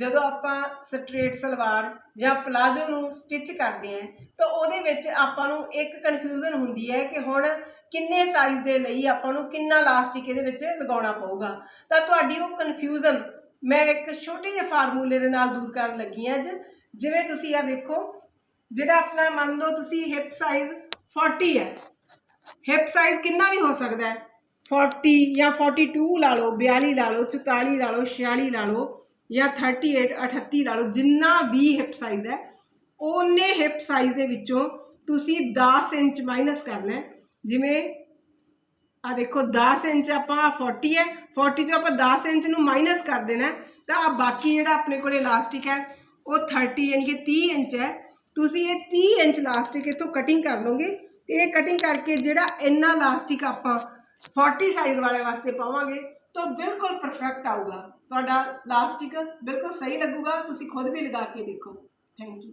ਜਦੋਂ ਆਪਾਂ ਸਟ੍ਰੇਟ ਸਲਵਾਰ ਜਾਂ ਪਲਾਜੋ ਨੂੰ ਸਟਿਚ ਕਰਦੇ ਆਂ ਤਾਂ ਉਹਦੇ ਵਿੱਚ ਆਪਾਂ ਨੂੰ ਇੱਕ ਕਨਫਿਊਜ਼ਨ ਹੁੰਦੀ ਹੈ ਕਿ ਹੁਣ ਕਿੰਨੇ ਸਾਈਜ਼ ਦੇ ਲਈ ਆਪਾਂ ਨੂੰ ਕਿੰਨਾ ਲਾਸਟਿਕ ਇਹਦੇ ਵਿੱਚ ਲਗਾਉਣਾ ਪਊਗਾ। ਤਾਂ ਤੁਹਾਡੀ ਉਹ ਕਨਫਿਊਜ਼ਨ ਮੈਂ ਇੱਕ ਛੋਟੇ ਜਿਹੇ ਫਾਰਮੂਲੇ ਦੇ ਨਾਲ ਦੂਰ ਕਰਨ ਲੱਗੀ ਹਾਂ ਅੱਜ। ਜਿਵੇਂ ਤੁਸੀਂ ਆ ਦੇਖੋ, ਜਿਹੜਾ ਆਪਣਾ ਮੰਨ ਲਓ ਤੁਸੀਂ ਹਿਪ ਸਾਈਜ਼ 40 ਹੈ। ਹਿਪ ਸਾਈਜ਼ ਕਿੰਨਾ ਵੀ ਹੋ ਸਕਦਾ ਹੈ। 40 ਜਾਂ 42 ਲਾ ਲਓ 42 ਲਾ ਲਓ 44 ਲਾ ਲਓ 46 ਲਾ ਲਓ। ਜਾਂ 38 38 ਲਾ ਲਓ ਜਿੰਨਾ ਵੀ ਹਿਪ ਸਾਈਜ਼ ਹੈ ਉਹਨੇ ਹਿਪ ਸਾਈਜ਼ ਦੇ ਵਿੱਚੋਂ ਤੁਸੀਂ 10 ਇੰਚ ਮਾਈਨਸ ਕਰਨਾ ਜਿਵੇਂ ਆ ਦੇਖੋ 10 ਇੰਚ ਆਪਾਂ 40 ਹੈ 40 ਚੋਂ ਆਪਾਂ 10 ਇੰਚ ਨੂੰ ਮਾਈਨਸ ਕਰ ਦੇਣਾ ਤਾਂ ਆ ਬਾਕੀ ਜਿਹੜਾ ਆਪਣੇ ਕੋਲ ਇਲਾਸਟਿਕ ਹੈ, ਉਹ 30 ਯਾਨੀ ਕਿ 30 ਇੰਚ ਹੈ। ਤੁਸੀਂ ਇਹ 30 ਇੰਚ ਇਲਾਸਟਿਕ ਇਥੋਂ ਕਟਿੰਗ ਕਰ ਲਓਗੇ, ਤੇ ਇਹ ਕਟਿੰਗ ਕਰਕੇ ਜਿਹੜਾ ਇੰਨਾ ਇਲਾਸਟਿਕ ਆਪਾਂ 40 ਸਾਈਜ਼ ਵਾਲੇ ਵਾਸਤੇ ਪਾਵਾਂਗੇ ਤਾਂ ਬਿਲਕੁਲ ਪਰਫੈਕਟ ਆਊਗਾ। ਤੁਹਾਡਾ ਲਾਸਟਿਕ ਬਿਲਕੁਲ ਸਹੀ ਲੱਗੂਗਾ। ਤੁਸੀਂ ਖੁਦ ਵੀ ਲਗਾ ਕੇ ਦੇਖੋ। Thank you